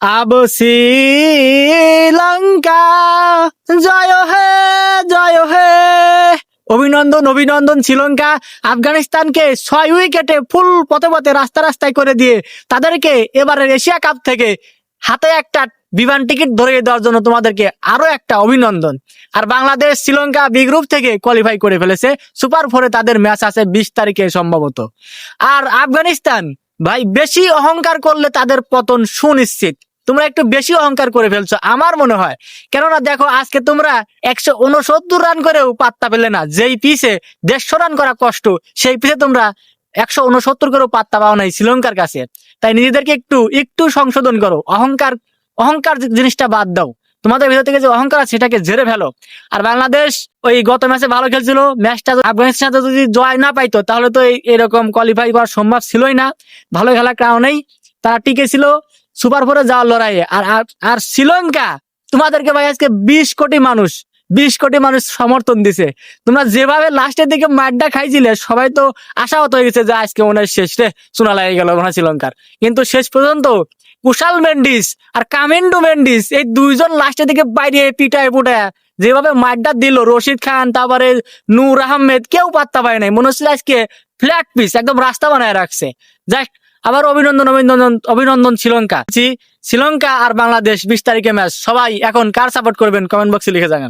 আব শ্রীলঙ্কা, জয় হে জয় হে। অভিনন্দন অভিনন্দন শ্রীলঙ্কা। আফগানিস্তানকে ছয় উইকেটে ফুল পথে পথে রাস্তা রাস্তায় করে দিয়ে তাদেরকে এবারের এশিয়া কাপ থেকে হাতে একটা বিমান টিকিট ধরিয়ে দেওয়ার জন্য তোমাদেরকে আরও একটা অভিনন্দন। আর বাংলাদেশ শ্রীলঙ্কা বি গ্রুপ থেকে কোয়ালিফাই করে ফেলেছে। সুপার ফোরে তাদের ম্যাচ আছে বিশ তারিখে সম্ভবত। আর আফগানিস্তান, ভাই, বেশি অহংকার করলে তাদের পতন সুনিশ্চিত। তোমরা একটু বেশি অহংকার করে ফেলছো, আমার মনে হয়। কেননা দেখো, আজকে তোমরা একশো উনসত্তর রান করেও পাত্তা পেলে না। যেই পিছে দেড়শো রান করা কষ্ট, সেই পিছে তোমরা একশো উনসত্তর করেও পাত্তা পাও নাই শ্রীলঙ্কার কাছে। তাই নিজেদেরকে একটু একটু সংশোধন করো। অহংকার অহংকার জিনিসটা বাদ দাও। তোমাদের ভিতর থেকে যে অহংকার আছে, সেটাকে ঝেড়ে ফেলো। আর বাংলাদেশ ওই গত ম্যাচে ভালো খেলছিল, ম্যাচটা আফগানিস্তানের সাথে যদি জয় না পাইতো, তাহলে তো এরকম কোয়ালিফাই করা সম্ভব ছিলই না। ভালো খেলার কারণেই তারা টিকে ছিল সুপার ফোরে যাওয়ার লড়াইয়ে। আর, আর- শ্রীলঙ্কা, তোমাদেরকে ভাই আজকে বিশ কোটি মানুষ, বিশ কোটি মানুষ সমর্থন দিছে। তোমরা যেভাবে লাস্টের দিকে মাড্ডা খাইছিলে, সবাই তো আশাহত হয়ে গেছে যে আজকে মনে হয় শেষ রে শোনা লাগে গেল মনে শ্রীলঙ্কার। কিন্তু শেষ পর্যন্ত কুশাল মেন্ডিস আর কামেন্ডু মেন্ডিস এই দুইজন লাস্টের দিকে বাইরে পিটায় পুটায় যেভাবে মাড্ডা দিল, রশিদ খান, তারপরে নূর আহমেদ, কেউ পাত্তা পায় নাই। মনে হচ্ছিল আজকে ফ্ল্যাট পিস একদম রাস্তা বানায় রাখছে। যাক আবার অভিনন্দন অভিনন্দন অভিনন্দন শ্রীলঙ্কা। শ্রীলঙ্কা আর বাংলাদেশ বিশ তারিখে ম্যাচ সবাই এখন কার সাপোর্ট করবেন? কমেন্ট বক্সে লিখে জানান।